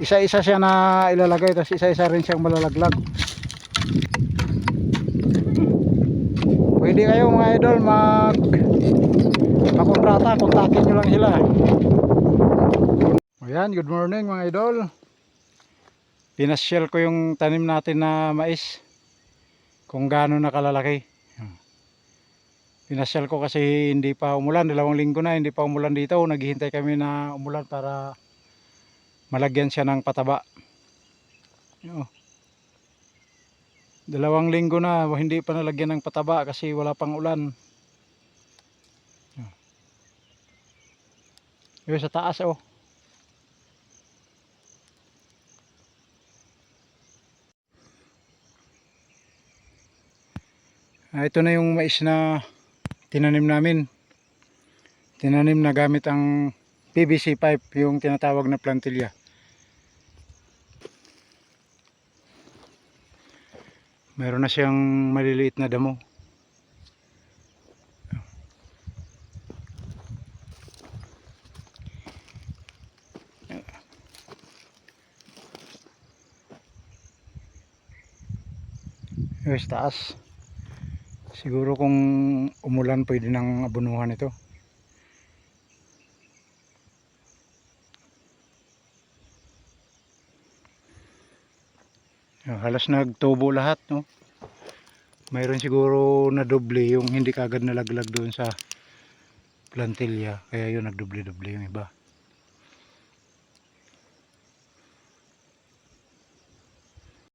isa-isa siya na ilalagay tapos isa-isa rin siyang malalaglag. Pwede kayo mga idol mag makontrata. Kontakin nyo lang sila. Ayan good morning mga idol. Pinasyal ko yung tanim natin na mais kung gaano nakalalaki. Pinasyal ko kasi hindi pa umulan. Dalawang linggo na hindi pa umulan dito. Naghihintay kami na umulan para malagyan siya ng pataba oh. dalawang linggo na hindi pa nalagyan ng pataba kasi wala pang ulan yun sa taas oh Ah, ito na yung mais na tinanim namin. Tinanim na gamit ang PVC pipe, yung tinatawag na plantilla. Meron na siyang maliliit na damo. Sa taas. Siguro kung umulan pwede nang abunuhan ito. Halos nagtubo lahat, no? Mayroon siguro na doble yung hindi kagad nalaglag doon sa plantilla. Kaya yun nagdoble-doble yung iba.